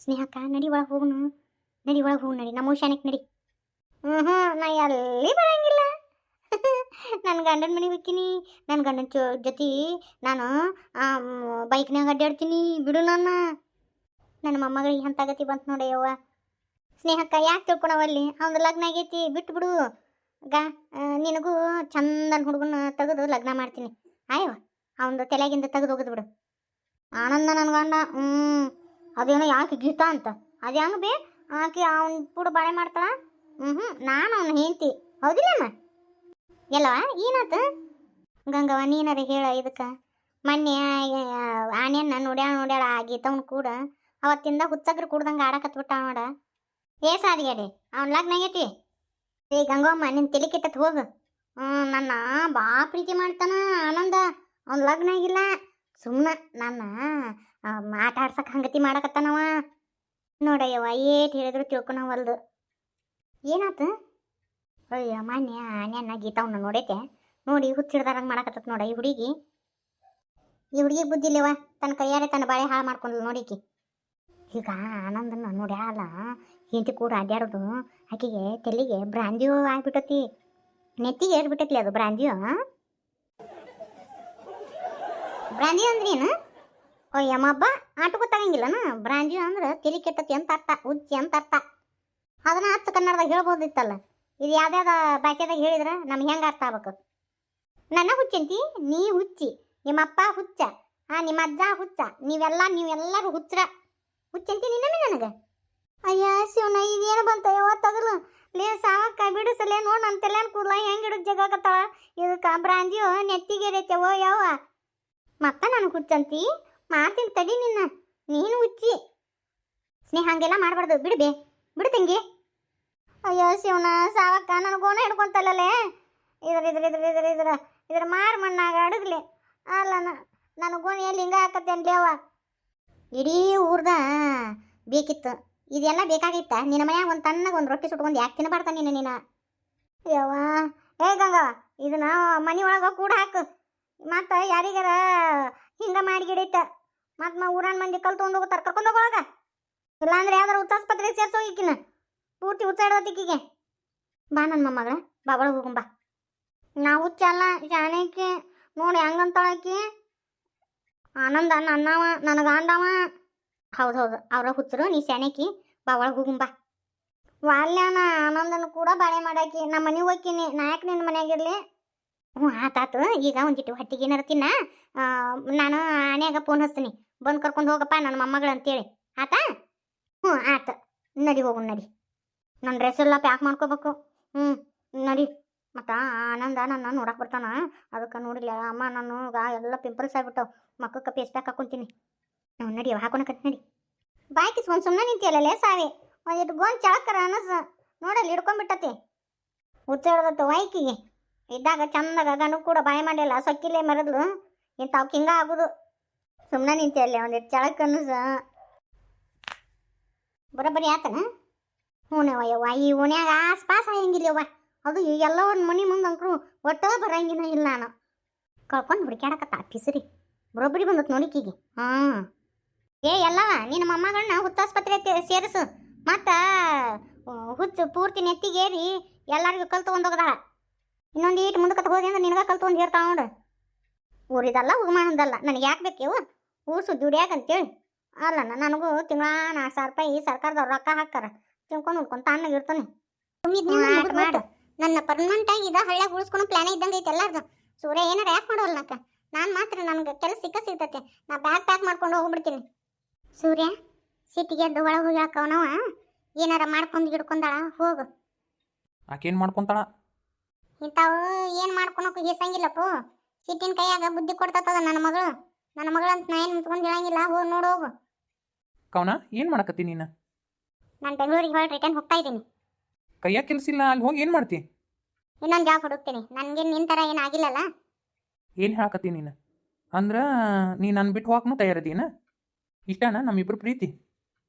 ಸ್ನೇಹಕ್ಕ, ನಡಿ ಒಳಗೆ ಹೋಗುನು. ನಡಿ ಒಳಗೆ ಹೋಗು ನಡಿ, ನಮ್ಮ ಶಾನಕ್ಕೆ ನಡಿ. ಹ್ಞೂ ಹ್ಞೂ ನಾ ಎಲ್ಲಿ ಬರಂಗಿಲ್ಲ. ನನ್ನ ಗಂಡನ ಮನೆಗೆ ಹೋಗ್ತೀನಿ ನನ್ನ ಗಂಡನ ಚೊ ಜೊತೆ ನಾನು ಬೈಕ್ನಾಗ ಅಡ್ಡಾಡ್ತೀನಿ ಬಿಡು ನನ್ನ. ನನ್ನ ಮೊಮ್ಮಗಳಿಗೆ ಅಂತ ಗತಿ ಬಂತು ನೋಡಿ ಯವ್ವ ಸ್ನೇಹಕ್ಕ, ಯಾಕೆ ತಿಳ್ಕೊಳವಲ್ಲಿ ಅವ್ನ ಲಗ್ನ ಆಗೈತಿ ಬಿಟ್ಟು ಬಿಡು. ಗಾ ನಿನಗೂ ಚಂದನ ಹುಡುಗನ ತೆಗೆದು ಲಗ್ನ ಮಾಡ್ತೀನಿ. ಆಯವ ಅವನದು ತಲೆಗಿಂದ ತೆಗೆದು ಹೋಗದು ಬಿಡು. ಆನಂದ ನನ್ನ ಗಂಡ ಹ್ಞೂ ಅದೇನೋ ಯಾಕೆ ಗೀತಾ ಅಂತ. ಅದು ಹೆಂಗೆ ಬೇ? ಆಕೆ ಅವ್ನ ಪುಡ ಬಾಳೆ ಮಾಡ್ತಾಳ? ಹ್ಞೂ ಹ್ಞೂ ನಾನು ಅವ್ನ ಹೆಂಡ್ತಿ. ಹೌದಿಲ್ಲಮ್ಮ ಎಲ್ಲವ ಏನಾತ? ಗಂಗವ್ವ, ನೀನಾರ ಹೇಳ ಇದಕ್ಕೆ. ಮೊನ್ನೆ ಆನೆಯನ್ನ ನೋಡ್ಯಾಳ ನೋಡ್ಯಾಳ ಗೀತವ್ನ ಕೂಡ ಅವತ್ತಿಂದ ಹುಚ್ಚಗ್ರು ಕುಡ್ದಂಗೆ ಆಡಕತ್ಬಿಟ್ಟ ನೋಡ. ಏ ಸಾದಿಗಡಿ ಅವ್ನ ಲಗ್ನ ಆಗೈತಿ? ಏ ಗಂಗವ್ವ ನಿನ್ನ ತಲೆ ಕೆಟ್ಟತ್ ಹೋಗು. ನನ್ನ ಭಾಳ ಪ್ರೀತಿ ಮಾಡ್ತಾನ ಆನಂದ. ಅವ್ನ ಲಗ್ನ ಆಗಿಲ್ಲ. ಸುಮ್ಮನೆ ನನ್ನ ಆಡ್ಸಕ್ಕೆ ಹಂಗತಿ ಮಾಡಕತ್ತಾನವ? ನೋಡಯ್ಯವ ಏಟ್ ಹೇಳಿದ್ರು ತಿಳ್ಕೊಳವಲ್ದು. ಏನಾತ? ಅಯ್ಯ, ಮಾನ್ಯ ಆನ್ಯನ್ನ ಗೀತಾವನ್ನ ನೋಡೈತೆ. ನೋಡಿ ಹುಚ್ಚಿಡ್ದಾರಂಗೆ ಮಾಡಕತ್ತತ್ ನೋಡ ಈ ಹುಡುಗಿ. ಈ ಹುಡುಗಿ ಬುದ್ಧಿಲ್ಲವ ತನ್ನ ಕೈಯಾರೆ ತನ್ನ ಬಾಳೆ ಹಾಳು ಮಾಡ್ಕೊಂಡ್ಲು ನೋಡಿಕಿ ಈಗ ಆನಂದನ ಆಲ ಹೆಂಡತಿ ಕೂಡ ಅಡ್ಡಾಡೋದು ಆಕೆಗೆ ತೆಲಿಗೆ ಬ್ರಾಂದಿಯೋ ಆಗ್ಬಿಟ್ಟತಿ. ನೆತ್ತಿಗೆ ಏರ್ಬಿಟ್ಟೈತಿ ಅದು ಬ್ರಾಂದಿಯೋ ಬ್ರಾಂದಿಯೋ ಅಂದ್ರೇನು ಓ ಯಮ್ಮಬ್ಬ ಆಟ ಗೊತ್ತಾಗಂಗಿಲ್ಲನ ಬ್ರಾಂದಿಯೋ ಅಂದ್ರೆ ತಲೆ ಕೆಟ್ಟತಿ ಅಂತ ಅರ್ಥ, ಹುಚ್ಚಿ ಅಂತ ಅರ್ಥ. ಅದನ್ನ ಹತ್ತು ಕನ್ನಡದಾಗ ಹೇಳ್ಬೋದಿತ್ತಲ್ಲ. ಇದು ಯಾವ್ದಾವ್ದು ಭಾಷೆದಾಗ ಹೇಳಿದ್ರೆ ನಮ್ಗೆ ಹೆಂಗೆ ಅರ್ಥ ಆಗ್ಬೇಕು? ನನ್ನ ಹುಚ್ಚಂತಿ, ನೀ ಹುಚ್ಚಿ, ನಿಮ್ಮಪ್ಪ ಹುಚ್ಚ, ಆ ನಿಮ್ಮ ಅಜ್ಜ ಹುಚ್ಚ, ನೀವೆಲ್ಲ, ನೀವೆಲ್ಲರೂ ಹುಚ್ಚರ. ಹುಚ್ಚಂತಿ ನಿನ್ನಮ್ಮಿ ನನಗೆ? ಅಯ್ಯ ಶಿವನ ಇದೇನು ಬಂತ? ಯಾವ ತಗಲು. ಲೇ, ಸಾವಕ್ಕ, ಬಿಡಿಸಲೇ, ನೋಡಿ ನನ್ನ ತಲೆ ಕೂದಲ ಹೆಂಗೆ ಹಿಡಿದು ಜಗಾಕತ್ತಾಳ ಇದಕ್ಕೆ ಬ್ರಾಂಜಿಯೋ ನೆತ್ತಿಗೆ ರೇತೇವೋ ಯಾವ ಮತ್ತ ನನಗೆ ಹುಚ್ಚಂತಿ? ಮಾಡ್ತೀನಿ ತಡಿ ನಿನ್ನ. ನೀನು ಉಚ್ಚಿ ಸ್ನೇಹ, ಹಂಗೆಲ್ಲ ಮಾಡಬಾರ್ದು. ಬಿಡ್ಬೇ ಬಿಡು ತಂಗಿ. ಅಯ್ಯೋ ಶಿವನ ಸಾವಕ್ಕ ನನ್ನ ಗೋಣ ಹಿಡ್ಕೊಂತಲ್ಲೇ ಇದ್ರ ಇದ್ರ ಇದ್ರ ಇದ್ರ ಇದ್ರ ಇದ್ರ ಮಾರು ಮಣ್ಣಾಗ ಅಡಗ್ಲಿ. ಅಲ್ಲ ನನ್ನ ಗೋಣಿ ಎಲ್ಲಿ ಹಿಂಗ ಹಾಕತ್ತೇನ್ಲಿ ಅವ ಇಡೀ ಊರ್ದ ಬೇಕಿತ್ತು. ಇದೆಲ್ಲ ಬೇಕಾಗಿತ್ತ. ನಿನ್ನ ಮನ್ಯಾಗ ಒಂದು ತಣ್ಣಗೆ ಒಂದು ರೊಟ್ಟಿ ಸುಟ್ಕೊಂಡು ಯಾಕೆ ತಿನ್ನಬಾರ್ದ ನೀನು ನೀನು. ಯವ್ವ ಏ, ಗಂಗವ್ವ, ಇದನ್ನ ಮನೆ ಒಳಗೆ ಕೂಡ ಹಾಕು. ಮತ್ತು ಯಾರಿಗಾರ ಹಿಂಗೆ ಮಾಡಿ ಮತ್ತು ಮಾ ಊರನ್ ಮಂದಿ ಕಲ್ ತೊಗೊಂಡು ಹೋಗ್ತಾರೆ ಕರ್ಕೊಂಡು ಹೋಗೋವಾಗ ಇಲ್ಲಾಂದ್ರೆ ಯಾವ್ದಾರ ಉತ್ತಾಸ್ಪತ್ರೆ ಸೇರ್ಸೋಗಿಕ್ಕಿನ ಪೂರ್ತಿ ಹುಚ್ಚಾಡೋತಿಕ್ಕಿಗೆ ಬಾ ನನ್ನ ಮೊಮ್ಮಗಳ ಬಾಬಳ ಒಳಗೆ ನಾವು ಬಾ. ನಾ ಹುಚ್ಚಲ್ಲ ಜಾನಕಿ, ನೋಡಿ ಹೆಂಗಂತಾಳಕಿ. ಆನಂದ ನನ್ನವ ನನಗೆ ಆಂಡವ. ಹೌದು ಹೌದು, ಅವ್ರ ಹುಚ್ಚರು, ನೀ ಶಾಣಕಿ ಬಾಬಳ ಹೋಗುಂಬ ವಾಲ್ಯಾನ ಆನಂದನ ಕೂಡ ಬಾಳೆ ಮಾಡಾಕಿ ನಮ್ಮ ಮನೆಗೆ ಹೋಗ್ತೀನಿ ನಾ ಯಾಕೆ ನಿನ್ನ ಮನ್ಯಾಗಿರ್ಲಿ ಹ್ಞೂ ಆತಾತು ಈಗ ಒಂದಿಟ್ಟು ಹೊಟ್ಟಿಗೆ ಏನಾರ ತಿನ್ನ ನಾನು ಆನ್ಯಾಗ ಫೋನ್ ಹಚ್ತೀನಿ. ಬಂದು ಕರ್ಕೊಂಡು ಹೋಗಪ್ಪ ನನ್ನ ಮೊಮ್ಮಗಳು ಅಂತೇಳಿ. ಆತಾ? ಹ್ಞೂ, ಆತ. ನಡಿ ಹೋಗು, ನಡಿ. ನನ್ನ ಡ್ರೆಸ್ ಎಲ್ಲ ಪ್ಯಾಕ್ ಮಾಡ್ಕೋಬೇಕು. ಹ್ಞೂ, ನಡಿ. ಮತ್ತು ಆನಂದ ನನ್ನ ನೋಡಕ್ಕೆ ಬರ್ತಾನ. ಅದಕ್ಕೆ ನೋಡಿಲ್ಲ ಅಮ್ಮ ನಾನು ಎಲ್ಲ ಪಿಂಪಲ್ಸ್ ಆಗ್ಬಿಟ್ಟವು. ಮಕ್ಕಕ್ಕೆ ಪೇಸ್ಟ್ ಪ್ಯಾಕ್ ಹಾಕೊಂತೀನಿ. ನಾವು ನಡಿ ಹಾಕೊಳಕತ್ ನಡಿ. ಬಾಯ್ಕಿ ಒಂದು ಸುಮ್ಮನೆ ನಿಂತಿಯಲ್ಲೇ ಸಾವಿ? ಇದು ಗೋನ್ ಚಳಕರ ಅನಸ. ನೋಡಲ್ಲಿ ಹಿಡ್ಕೊಂಡ್ಬಿಟ್ಟತಿ. ಹುಚ್ಚಾಡದತ್ತು ವೈಕಿಗೆ ಇದ್ದಾಗ ಚಂದಾಗ ಗಂಡು ಕೂಡ ಬಾಯಿ ಮಾಡಿಲ್ಲ ಸೊಕ್ಕಿಲೇ ಮರದ್ಲು. ಇಂಥವ್ ಹಿಂಗ ಆಗುದು. ಸುಮ್ಮನೆ ನಿಂತಿಯಲ್ಲೇ ಒಂದಿಟ್ಟು ಚಳಕ್ ಅನಸ ಬರೋಬ್ಬರಿ ಆತನ? ಹ್ಞೂ ಯವ್ವ, ಈ ಓಣ್ಯಾಗ ಆಸ್ಪಾಸ್ ಆಗಂಗಿಲ್ಲವ್ವ ಅದು ಎಲ್ಲ ಒಂದು ಮನೆ ಮುಂದೆ ಅಂಕರು ಒಟ್ಟ ಬರಂಗಿನ ಇಲ್ಲ ನಾನು. ಕಳ್ಕೊಂಡು ಹುಡುಕ್ಯಾಡಕತ್ತ ಪಿಸರಿ. ಬರೋಬ್ಬರಿ ಬಂದತ್ ನೋಡಿಕೀಗೆ. ಹಾಂ. ಏ ಎಲ್ಲವ ನಿನ್ನ ಮೊಮ್ಮಗಳನ್ನ ಹುತ್ತಾಸ್ಪತ್ರೆ ಸೇರಿಸು. ಮತ್ತು ಹುಚ್ಚು ಪೂರ್ತಿ ನೆತ್ತಿಗೇರಿ ಎಲ್ಲರಿಗೂ ಕಲ್ ತೊಗೊಂಡೋಗದಾಳ ಇನ್ನೊಂದು ಈಟ್ ಮುಂದಕ್ಕೆ ಹೋಗಿ ಅಂದ್ರೆ ನಿನಗೆ ಕಲ್ ತೊಗೊಂಡು ಇರ್ತಾವ ನೋಡು. ಊರಿದಲ್ಲ, ಉಗ್ಮಾನದಲ್ಲ, ನನಗೆ ಯಾಕೆ ಬೇಕೇವ ಸುದ್ದಿ ದುಡಿಯಾಕ ಅಂತೇಳಿ. ಅಲ್ಲ ನನಗೂ ತಿಂಗಳ ನಾಲ್ಕು ಸಾವಿರ ರೂಪಾಯಿ ಸರ್ಕಾರದವ್ರು ರೊಕ್ಕ ಹಾಕಾರ ತಿನ್ಕೊಂಡು ಉಳ್ಕೊಂಡು ತಾನಾಗ ಇರ್ತಾನೆ. ಮಾಡು. ನನ್ನ ಪರ್ಮನೆಂಟ್ ಆಗಿ ಇದ ಹಳ್ಳ್ಯಾಗ ಉಳಿಸ್ಕೊಂಡು ಪ್ಲಾನ್ ಇದ್ದಂಗೆ ಐತೆ ಎಲ್ಲಾರ್ದು. ಸೂರ್ಯ ಏನಾರ ಯಾಕೆ ಮಾಡೋಲ್ಲ ನಕ್ಕ ನಾನು ಮಾತ್ರ ನನಗೆ ಕೆಲಸ ಸಿಕ್ಕ ಸಿಗ್ತತೆ. ನಾ ಬ್ಯಾಗ್ ಪ್ಯಾಕ್ ಮಾಡ್ಕೊಂಡು ಹೋಗ್ಬಿಡ್ತೀನಿ. ಸೂರ್ಯ ಸಿಟಿಗೆ ಎದ್ದು ಒಳಗೆ ಹೋಗಿ ಹಾಕವನವ? ಏನಾರ ಮಾಡ್ಕೊಂಡು ಹಿಡ್ಕೊಂಡಾಳ? ಹೋಗು. ಆಕೇನು ಮಾಡ್ಕೊಂತಾಳ? ಇಂಥವು ಏನು ಮಾಡ್ಕೊಳಕ್ಕೂ ಹಿಸಂಗಿಲ್ಲಪ್ಪ. ಸಿಟ್ಟಿನ ಕೈಯಾಗ ಬುದ್ಧಿ ಕೊಡ್ತದ ನನ್ನ ಮಗಳು. ನನ್ನ ಮಗಳಂತ ಅಂತ ನಾ ಏನು ನಿಂತ್ಕೊಂಡು ಹೇಳಂಗಿಲ್ಲ ಹೋಗಿ ನೋಡು ಹೋಗು. ಕವನ ಏನು ಮಾಡಕತ್ತಿ ನೀನು? ನಾನು ಬೆಂಗಳೂರಿಗೆ ಹೊರಟು ರಿಟರ್ನ್ ಹೋಗ್ತಾ ಇದ್ದೀನಿ. ಕೈಯಾಗ ಕೆಲಸ ಇಲ್ಲ ಅಲ್ಲಿ ಹೋಗಿ ಏನು ಮಾಡ್ತಿ? ಇನ್ನೊಂದು ಜಾಬ್ ಹುಡುಕ್ತೀನಿ. ನನಗೆ ನಿನ್ನ ಥರ ಏನು ಆಗಿಲ್ಲಲ್ಲ? ಏನು ಹೇಳಕತ್ತಿ ನೀನು? ಅಂದ್ರೆ ನೀ ನನ್ನ ಬಿಟ್ಟು ಹೋಗಕ್ಕೂ ತಯಾರಿದ್ದೀನ ಇಷ್ಟನಾ ನಮ್ಮಿಬ್ರು ಪ್ರೀತಿ?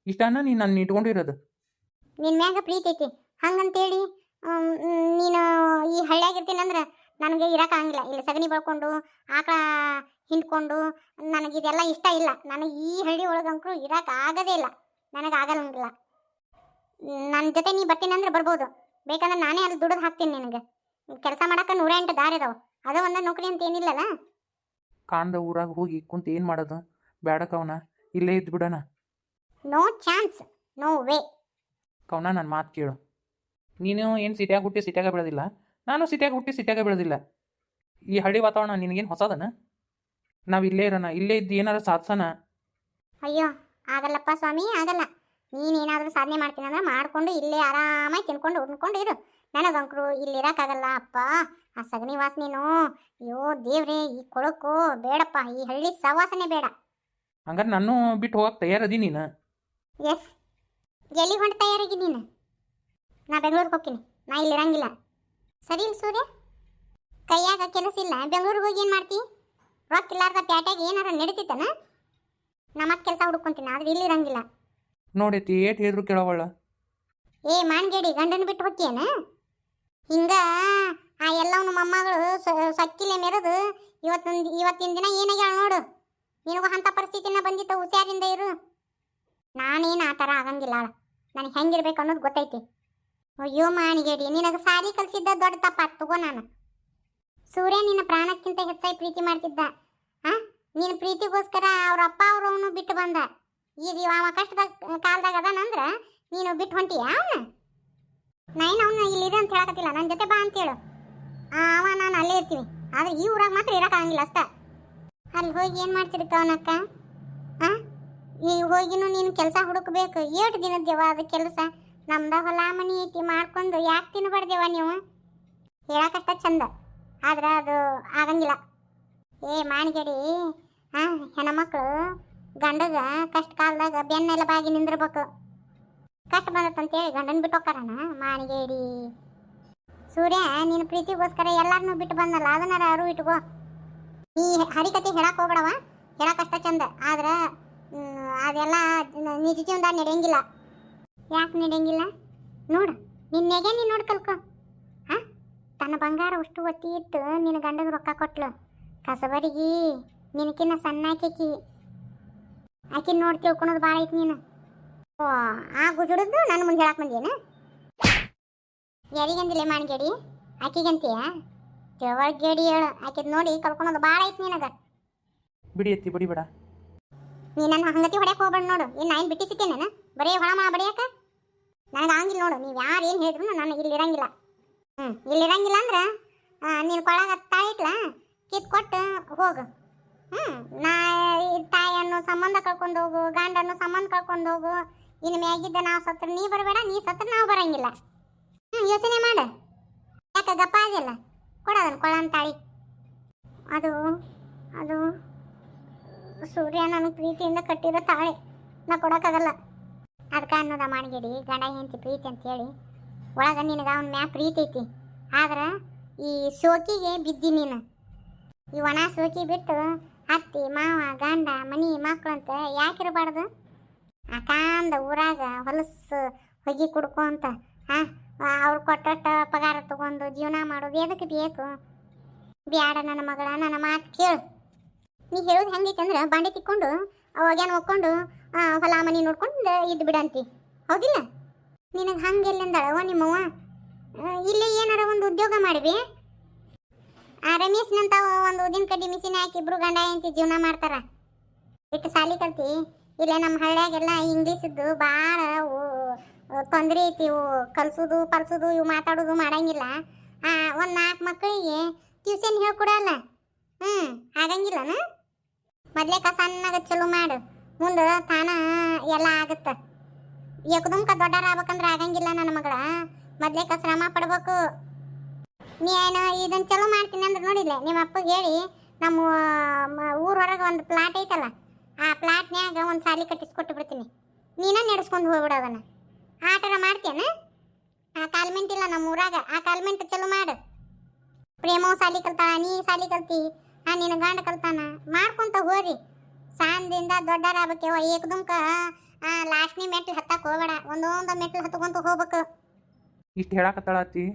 ಇಷ್ಟನಾ ನೀನು ನನ್ನ ಇಟ್ಕೊಂಡಿರೋದು? ನಿನ್ನ ಮ್ಯಾಗ ಪ್ರೀತಿ ಐತಿ. ಹಂಗಂತೇಳಿ ನೀನು ಈ ಹಳ್ಳಿಯಾಗಿರ್ತೀನಿ ಅಂದ್ರೆ ನನಗೆ ಇರೋಕ್ಕಾಗಿಲ್ಲ ಇಲ್ಲಿ ಸಗಣಿ ಬಳ್ಕೊಂಡು ಆಕಳ ಹಿಂಡ್ಕೊಂಡು ನನಗಿದೆಲ್ಲ ಇಷ್ಟ ಇಲ್ಲ. ನನಗೆ ಈ ಹಳ್ಳಿ ಒಳಗಂಕರು ಇರಕ್ಕೆ ಆಗದೇ ಇಲ್ಲ. ನನಗೆ ಆಗಲ್ಲಂಗಿಲ್ಲ ನನ್ನ ಜೊತೆ ನೀ ಬರ್ತೀನಿ ಅಂದ್ರೆ ಬರ್ಬೋದು. ಬೇಕಂದ್ರೆ ನಾನೇ ಅಲ್ಲಿ ದುಡ್ದು ಹಾಕ್ತೀನಿ ನಿನಗೆ. ಕೆಲಸ ಮಾಡಕ್ಕೆ ನೂರ ಎಂಟು ದಾರಿ ಅದಾವ. ಅದು ಒಂದು ನೌಕರಿ ಅಂತ ಏನಿಲ್ಲಲ್ಲ? ಕಾಂದ ಊರಾಗ ಹೋಗಿ ಕುಂತು ಏನು ಮಾಡೋದು? ಬೇಡ ಕವನ ಇಲ್ಲೇ ಇದ್ದು ಬಿಡೋಣ. No chance. No way. Kavana ನನ್ನ ಮಾತು ಕೇಳು. ನೀನು ಏನು ಸಿಟಿಯಾಗ ಹುಟ್ಟಿ ಸಿಟಿಯಾಗ ಬೆಳೆದಿಲ್ಲ? ನಾನು ಸಿಟಿಯಾಗ ಹುಟ್ಟಿ ಸಿಟಿಯಾಗ ಬೆಳೆದಿಲ್ಲ. ಈ ಹಳ್ಳಿ ವಾತಾವರಣ ನಿನಗೇನು ಹೊಸದನ? ನಾವು ಇಲ್ಲೇ ಇರೋಣ ಇಲ್ಲೇ ಇದ್ದು ಏನಾರ ಸಾಧಿಸೋಣ ಅಯ್ಯೋ ಆಗಲ್ಲಪ್ಪ ಸ್ವಾಮಿ ಆಗಲ್ಲ. ನೀನೇನಾದರೂ ಸಾಧನೆ ಮಾಡ್ತೀನಿ ಅಂದ್ರೆ ಮಾಡ್ಕೊಂಡು ಇಲ್ಲೇ ಆರಾಮಾಗಿ ತಿನ್ಕೊಂಡು ಉಣ್ಕೊಂಡು ಇರು. ನನಗಂಕರು ಇಲ್ಲಿ ಇರೋಕ್ಕಾಗಲ್ಲ ಅಪ್ಪ ಆ ಸಗಣಿ ವಾಸನೆನೋ. ಅಯ್ಯೋ ದೇವ್ರೇ ಈ ಕೊಳಕು ಬೇಡಪ್ಪ ಈ ಹಳ್ಳಿ ಸವಾಸನೆ ಬೇಡ. ಹಂಗಾರೆ ನಾನು ಬಿಟ್ಟು ಹೋಗಕ್ಕೆ ತಯಾರದಿ ನೀನು? ಎಸ್. ಎಲ್ಲಿ ಹೊಂಟ ತಯಾರಾಗಿ ನೀನು? ನಾ ಬೆಂಗಳೂರಿಗೆ ಹೋಗ್ತೀನಿ ನಾ ಇಲ್ಲಿ ಇರಂಗಿಲ್ಲ ಸರಿ ಇಲ್ಲ ಸೂರ್ಯ. ಕೈಯಾಗ ಕೆಲಸ ಇಲ್ಲ ಬೆಂಗಳೂರಿಗೆ ಹೋಗಿ ಏನು ಮಾಡ್ತಿ? ರೊಕ್ಕ ಇಲ್ಲಾರ್ದ ಪ್ಯಾಟ್ಯಾಗ ಏನಾರ ನಡೀತಿತ್ತನ? ನಾ ಮತ್ತೆ ಕೆಲಸ ಹುಡ್ಕೊಂತೀನಿ ಆದ್ರೆ ಇಲ್ಲಿ ಇರಂಗಿಲ್ಲ. ನೋಡೈತಿ ಏಟ್ ಹೇಳಿದ್ರು ಕೇಳವಳ. ಏ ಮಾನ್ಗೇಡಿ ಗಂಡನ ಬಿಟ್ಟು ಹೋಗ್ತೀಯನ? ಹಿಂಗ ಆ ಎಲ್ಲವನು ಮೊಮ್ಮಗಳು ಸಕ್ಕಿಲೆ ಮೆರೆದು ಇವತ್ತೊಂದು ಇವತ್ತಿನ ದಿನ ಏನಾಗ್ಯಾಳ ನೋಡು. ನಿನಗೂ ಅಂಥ ಪರಿಸ್ಥಿತಿನ ಬಂದಿತ್ತು ಹುಷಾರಿಂದ ಇರು. ನಾನೇನು ಆ ಥರ ಆಗಂಗಿಲ್ಲ ನನಗೆ ಹೆಂಗಿರ್ಬೇಕು ಅನ್ನೋದು ಗೊತ್ತೈತಿ. ಅಯ್ಯೋ ಮಾಣಿಗೇಡಿ ನಿನಗೆ ಸಾರಿ ಕಲಿಸಿದ್ದ ದೊಡ್ಡ ತಪ್ಪ ತಗೋ ನಾನು. ಸೂರ್ಯ ನಿನ್ನ ಪ್ರಾಣಕ್ಕಿಂತ ಹೆಚ್ಚಾಗಿ ಪ್ರೀತಿ ಮಾಡ್ತಿದ್ದ. ಆ? ನಿನ್ನ ಪ್ರೀತಿಗೋಸ್ಕರ ಅವ್ರ ಅಪ್ಪ ಅವ್ರವನು ಬಿಟ್ಟು ಬಂದ. ಈಗ ಅವ ಕಷ್ಟದ ಕಾಲದಾಗ ಅದಾನಂದ್ರ ನೀನು ಬಿಟ್ಟು ಹೊಂಟಿಯ ಅವನ? ನಾನು ಅವನು ಇಲ್ಲಿದೆ ಅಂತ ಹೇಳಕತ್ತಿಲ್ಲ. ನನ್ನ ಜೊತೆ ಬಾ ಅಂತೇಳು. ಅವ, ನಾನು ಅಲ್ಲೇ ಇರ್ತೀವಿ. ಆದ್ರೆ ಈ ಊರಾಗ ಮಾತ್ರ ಇರೋಕ್ಕಾಗಂಗಿಲ್ಲ ಅಷ್ಟ. ಅಲ್ಲಿ ಹೋಗಿ ಏನು ಮಾಡ್ತೀರಿ ಕವನಕ್ಕ ಆ? ಈ ಹೋಗಿನೂ ನೀನು ಕೆಲಸ ಹುಡುಕ್ಬೇಕು. ಏಟು ದಿನದ್ದೇವ ಅದು ಕೆಲಸ. ನಮ್ದ ಹೊಲ ಮನಿ ಐತಿ, ಮಾಡ್ಕೊಂಡು ಯಾಕೆ ತಿನ್ಬಾರ್ದೇವ ನೀವು? ಹೇಳಕಷ್ಟ ಚಂದ. ಆದ್ರೆ ಅದು ಆಗಂಗಿಲ್ಲ. ಏ ಮಾಣಿಗೇಡಿ ಆ ಮಕ್ಕಳು ಗಂಡಗ ಕಷ್ಟ ಕಾಲದಾಗ ಬೆನ್ನೆಲ್ಲ ಬಾಗಿ ನಿಂದಿರ್ಬೇಕು. ಕಷ್ಟ ಬಂದತ್ತಂತೇಳಿ ಗಂಡನ ಬಿಟ್ಟು ಹೋಗ್ತಾರಣ ಮಾಣಿಗೇಡಿ ಸೂರ್ಯ, ನಿನ್ನ ಪ್ರೀತಿಗೋಸ್ಕರ ಎಲ್ಲಾರನ್ನೂ ಬಿಟ್ಟು ಬಂದಲ್ಲ, ಅದನ್ನಾರ ಅರು ಇಟ್ಕೋ. ನೀ ಹರಿಕತೆ ಹೇಳಕ್ ಹೋಗ್ಬೇಡವ? ಹೇಳಕ್ಕಷ್ಟ ಚಂದ. ಆದ್ರೆ ಅದೆಲ್ಲ ನಿಜ ಜೀವನದಾಗ ನಡೆಯಂಗಿಲ್ಲ. ಯಾಕೆ ನಡೆಯಂಗಿಲ್ಲ? ನೋಡು, ನಿನ್ನೆಗೆ ನೀನು ನೋಡಿ ಕಲ್ಕೊ. ಹಾ ತನ್ನ ಬಂಗಾರ ಅಷ್ಟು ಒತ್ತಿ ಇಟ್ಟು ನಿನ್ನ ಗಂಡಗೆ ರೊಕ್ಕ ಕೊಟ್ಲು. ಕಸಬರಿಗಿ ನಿನಕಿನ್ನ ಸಣ್ಣ ಆಕಿ ಆಕಿನ ನೋಡಿ ತಿಳ್ಕೊಳೋದು ಭಾಳ ಐತಿ ನೀನು. ಓ ಆ ಗುಜುಡದ್ದು ನನ್ನ ಮುಂದೆ ಹೇಳಕ್ ಬಂದೇನ ಯಾರಿಗಂದಿಲ್ಲ ಮಾಣಿಗೇಡಿ? ಆಕಿಗಂತೀಯ? ಗೇಡಿ ಹೇಳು ಆಕಿದ್ ನೋಡಿ ಕಳ್ಕೊಳೋದು ಭಾಳ ಐತಿ ನಿನಗ. ಬಿಡಿ ಎತ್ತಿ ಬಿಡಿ ಬೇಡ. ನೀ ನನ್ನ ಹಂಗತಿ ಹೊಡ್ಯಕ್ ಹೋಗ್ಬೇಡ ನೋಡು ಇನ್ನು ನಾನು. ಬಿಟ್ಟಿಸಿದ್ದೇನೆ ಬರೀ ಹೊಳ ಮಾ ಬಡಿಯಾಕ ನನಗೆ ಆಗಿಲ್ಲ ನೋಡು ನೀವು ಯಾರು ಏನು ಹೇಳಿದ್ರು ನಾನು ಇಲ್ಲಿ ಇರಂಗಿಲ್ಲ. ಹ್ಞೂ ಇಲ್ಲಿ ಇರಂಗಿಲ್ಲ ಅಂದ್ರೆ ನೀನು ಕೊಳಗ ತಾಯಿ ಇಟ್ಲ ಕಿತ್ ಕೊಟ್ಟು ಹೋಗು. ಹ್ಞೂ ನಾ ಈ ತಾಯಿ ಅನ್ನೋ ಸಂಬಂಧ ಕಳ್ಕೊಂಡು ಹೋಗು ಗಂಡ ಸಂಬಂಧ ಕಳ್ಕೊಂಡು ಹೋಗು. ಇನ್ನು ಮ್ಯಾಗಿದ್ದ ನಾವು ಸತ್ರ, ನೀ ಬರಬೇಡ, ನೀ ಸತ್ರ, ನಾವು ಬರಂಗಿಲ್ಲ. ಹ್ಞೂ ಯೋಚನೆ ಮಾಡು. ಯಾಕೆ ಗಪ್ಪ ಆಗಿಲ್ಲ? ಕೊಡೋದನ್ನು ಕೊಳನ್ ತಾಳಿ. ಅದು ಅದು, ಸೂರ್ಯ ಪ್ರೀತಿಯಿಂದ ಕಟ್ಟಿರೋ ತಾಳಿ. ನಾ ಕೊಡೋಕ್ಕಾಗಲ್ಲ. ಅದಕ್ಕೆ ಅನ್ನೋದ ಮಾಡಿಗಿಡಿ ಗಂಡ ಹೆಂಡತಿ ಪ್ರೀತಿ ಅಂತೇಳಿ. ಒಳಗೆ ನಿನಗೆ ಅವನ ಮ್ಯಾ ಪ್ರೀತಿ ಐತಿ. ಆದ್ರೆ ಈ ಸೋಕಿಗೆ ಬಿದ್ದಿ ನೀನು. ಈ ಒಣ ಸೋಕಿ ಬಿಟ್ಟು ಅತ್ತಿ, ಮಾವ, ಗಂಡ, ಮನಿ ಮಕ್ಕಳು ಅಂತ ಯಾಕಿರಬಾರ್ದು ಅಕಾಂದ ಊರಾಗ ಹೊಲಸು ಹೊಗಿ ಕುಡ್ಕೊಂತ ಹಾಂ ಅವ್ರು ಕೊಟ್ಟಷ್ಟ ಪಗಾರ ತಗೊಂಡು ಜೀವನ ಮಾಡೋದು ಎದಕ್ಕೆ ಬೇಕು? ಬ್ಯಾಡ ನನ್ನ ಮಗಳ, ನನ್ನ ಮಾತು ಕೇಳು. ನೀ ಹೇಳೋದು ಹೆಂಗೈತೆ ಅಂದ್ರೆ ಬಾಂಡೆ ತಿಕ್ಕೊಂಡು ಅವಾಗೇನು ಒಕ್ಕೊಂಡು ಹೊಲ ಮನೆ ನೋಡ್ಕೊಂಡು ಇದ್ದು ಬಿಡಂತಿ. ಹೌದಿಲ್ಲ? ನಿನಗೆ ಹಂಗೆಲ್ಲಂದಳವ ನಿಮ್ಮವ್ವ? ಇಲ್ಲಿ ಏನಾರ ಒಂದು ಉದ್ಯೋಗ ಮಾಡಿವಿ ಆ ರಮೇಶ್ನಂತ ಒಂದು ಉದಿನ ಕಡ್ಡಿ ಮಿಷಿನ್ ಹಾಕಿ ಇಬ್ರು ಗಂಡ ಹೆಂಡತಿ ಜೀವನ ಮಾಡ್ತಾರ. ಇಟ್ಟು ಸಾಲಿ ಕಲ್ತಿ. ಇಲ್ಲ ನಮ್ಮ ಹಳ್ಳ್ಯಾಗೆಲ್ಲ ಇಂಗ್ಲೀಷದ್ದು ಭಾಳ ತೊಂದರೆ ಐತಿ ಕಲ್ಸೋದು ಪಲ್ಸೋದು ಇವು ಮಾತಾಡೋದು ಮಾಡಂಗಿಲ್ಲ. ಒಂದು ನಾಲ್ಕು ಮಕ್ಕಳಿಗೆ ಟ್ಯೂಷನ್ ಹೇಳ್ಕೊಡಲ್ಲ. ಹ್ಞೂ ಆಗಂಗಿಲ್ಲನ? ಮೊದಲೇ ಕಸನ್ನಾಗ ಚಲೋ ಮಾಡು. ಮುಂದೆ ತಾನ ಎಲ್ಲ ಆಗುತ್ತೆ. ಏಕದಮ್ಕ ದೊಡ್ಡರ ಆಗ್ಬೇಕಂದ್ರೆ ಆಗಂಗಿಲ್ಲ ನನ್ನ ಮಗಳ. ಮೊದ್ಲೇಕ ಶ್ರಮ ಪಡ್ಬೇಕು. ನೀನು ಇದನ್ನ ಚಲೋ ಮಾಡ್ತೀನಿ ಅಂದ್ರೆ ನೋಡಿಲ್ಲ, ನಿಮ್ಮ ಅಪ್ಪಗೆ ಹೇಳಿ ನಮ್ಮ ಊರ ಹೊರಗೆ ಒಂದು ಪ್ಲಾಟ್ ಐತಲ್ಲ, ಆ ಪ್ಲಾಟ್ನ್ಯಾಗ ಒಂದು ಸಾಲಿ ಕಟ್ಟಿಸ್ಕೊಟ್ಟು ಬಿಡ್ತೀನಿ. ನೀನ ನಡೆಸ್ಕೊಂಡು ಹೋಗ್ಬಿಡು ಅದನ್ನ. ಥರ ಮಾಡ್ತೇನ. ಆ ಕಾಲ್ಮೆಂಟ್ ಇಲ್ಲ ನಮ್ಮ ಊರಾಗ, ಆ ಕಾಲ್ಮೆಂಟ್ ಚಲೋ ಮಾಡು. ಪ್ರೇಮ ಸಾಲಿ ಕಲ್ತಾಳ, ನೀ ಸಾಲಿ ಕಲ್ತಿ, ಆ ನಿನ್ನ ಗಂಡ ಕಲ್ತಾನ. ಮಾಡ್ಕೊಂತ ಹೋರಿ. ಸಾಂದಿಂದ ದೊಡ್ಡರಾಗಬೇಕೇವ ಏಕದಮ್ಕ ಆ ಲಾಸ್ಟ್ನಿ ಮೆಟ್ಲು ಹತ್ತಕ್ಕೆ ಹೋಗ್ಬೇಡ. ಒಂದೊಂದು ಮೆಟ್ಲು ಹತ್ಕೊಂತ ಹೋಗ್ಬೇಕು. ಇಷ್ಟು ಹೇಳಕತ್ತಾಳತ್ತಿ.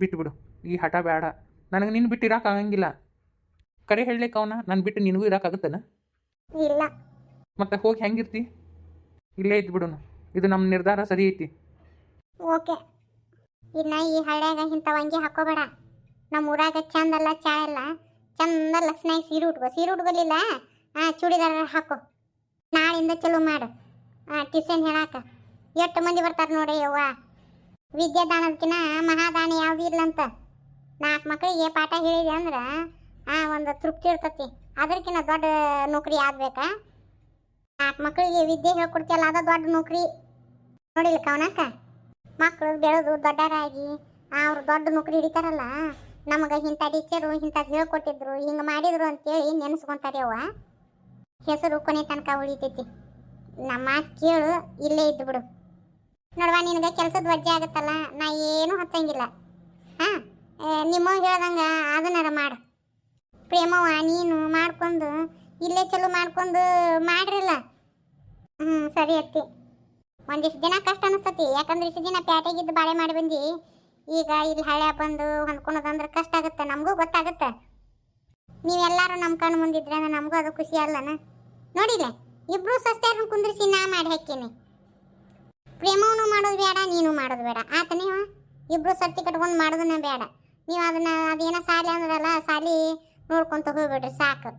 ಬಿಟ್ಟು ಬಿಡು ಈ ಹಠ ಬೇಡ ನನಗೆ ನಿನ್ನ ಬಿಟ್ಟು ಇರೋಕ್ಕಾಗಂಗಿಲ್ಲ ಆಗಂಗಿಲ್ಲ. ಕರೆ ಹೇಳಲಿಕ್ಕೆ ಅವನ. ನಾನು ಬಿಟ್ಟು ನಿನಗೂ ಇರೋಕ್ಕಾಗುತ್ತನ ಇಲ್ಲ. ಮತ್ತೆ ಹೋಗಿ ಹೆಂಗಿರ್ತಿ? ಇಲ್ಲೇ ಇದ್ಬಿಡುನು ಇದು ನಮ್ಮ ನಿರ್ಧಾರ ಸರಿ ಐತಿ. ಓಕೆ. ಇನ್ನ ಈ ಹಳ್ಳ್ಯಾಗ ಇಂಥವು ಅಂಗಿ ಹಾಕೋಬೇಡ. ನಮ್ಮ ಊರಾಗ ಚಂದಲ್ಲ ಚಾ ಎಲ್ಲ ಚಂದ ಲಕ್ಷಣ ಸೀರೆ ಉಟ್ಕೋ. ಸೀರೆ ಉಟ್ಕೊಲಿಲ್ಲ? ಹಾಂ ಚೂಡಿದಾರ ಹಾಕೋ. ನಾಳಿಂದ ಚಲೋ ಮಾಡು. ಆ ಟ್ಯೂಷನ್ ಹೇಳಾಕ, ಎಷ್ಟು ಮಂದಿ ಬರ್ತಾರೆ ನೋಡಿ ಯವ್ವ. ವಿದ್ಯಾದಾನದಕ್ಕಿನ ಮಹಾದಾನ ಯಾವ್ದು ಇಲ್ಲಂತ. ನಾಲ್ಕು ಮಕ್ಕಳಿಗೆ ಪಾಠ ಹೇಳಿದೆ ಅಂದ್ರೆ, ಆ ಒಂದು ತೃಪ್ತಿ ಇರ್ತತಿ. ಅದಕ್ಕಿಂತ ದೊಡ್ಡ ನೌಕರಿ ಆಗ್ಬೇಕಾ? ನಾಲ್ಕು ಮಕ್ಕಳಿಗೆ ವಿದ್ಯೆ ಹೇಳ್ಕೊಡ್ತಿಯಲ್ಲ, ಅದ ದೊಡ್ಡ ನೌಕರಿ. ನೋಡಿಲ್ಲ ಕವನಕ್ಕ ಮಕ್ಕಳು ಬೆಳೆದು ದೊಡ್ಡರಾಗಿ, ಅವ್ರು ದೊಡ್ಡ ನೌಕರಿ ಹಿಡಿತಾರಲ್ಲ, ನಮಗೆ ಇಂಥ ಟೀಚರು ಇಂಥದ್ದು ಹೇಳ್ಕೊಟ್ಟಿದ್ರು, ಹಿಂಗೆ ಮಾಡಿದ್ರು ಅಂತೇಳಿ ನೆನೆಸ್ಕೊಂತಾರೆ ಅವ್ವ ಹೆಸರು ಕೊನೆ ತನಕ ಉಳಿತೈತಿ. ನಮ್ಮ ಕೇಳು, ಇಲ್ಲೇ ಇದ್ದು ಬಿಡು. ನೋಡುವ, ನಿನಗೆ ಕೆಲಸದ ವಜ್ಜೆ ಆಗುತ್ತಲ್ಲ, ನಾ ಏನು ಹತ್ತಂಗಿಲ್ಲ ಹಾಂ ನಿಮ್ಮ ಹೇಳ್ದಂಗ, ಅದನ್ನಾರ ಮಾಡು. ಪ್ರೇಮವ್ವ, ನೀನು ಮಾಡ್ಕೊಂಡು, ಇಲ್ಲೇ ಚಲೋ ಮಾಡ್ಕೊಂಡು ಮಾಡ್ರಲ್ಲ. ಹ್ಞೂ ಸರಿ ಅತ್ತಿ. ಒಂದಿಷ್ಟು ದಿನ ಕಷ್ಟ ಅನಿಸ್ತತಿ, ಯಾಕಂದ್ರೆ ಇಷ್ಟು ದಿನ ಪ್ಯಾಟೆಗಿದ್ದು ಬಾಳೆ ಮಾಡಿ ಬಂದು, ಈಗ ಇಲ್ಲಿ ಹಳೆ ಬಂದು ಹೊಂದ್ಕೊಳೋದಂದ್ರೆ ಕಷ್ಟ ಆಗುತ್ತೆ, ನಮಗೂ ಗೊತ್ತಾಗುತ್ತೆ. ನೀವೆಲ್ಲರೂ ನಮ್ಮ ಕಣ್ಣು ಮುಂದಿದ್ರೆ ನಮಗೂ ಅದು ಖುಷಿ ಅಲ್ಲನ? ನೋಡಿಲ್ಲ ಇಬ್ರು ಸಸ್ತ್ಯಾರನ್ನ ಕುಂದ್ರಿಸಿ ನಾ ಮಾಡಿ ಹಾಕೀನಿ ಪ್ರೇಮವನು ಮಾಡೋದು ಬೇಡ, ನೀನು ಮಾಡೋದು ಬೇಡ. ಆತ ನೀವು ಇಬ್ರು ಸರ್ತಿ ಕಟ್ಕೊಂಡು ಮಾಡೋದನ್ನ ಬೇಡ. ನೀವು ಅದನ್ನ, ಅದೇನೋ ಸಾಲಿ ಅಂದ್ರಲ್ಲ ಸಾಲಿ ನೋಡ್ಕೊಂತ ಹೋಗ್ಬಿಡ್ರಿ, ಸಾಕು.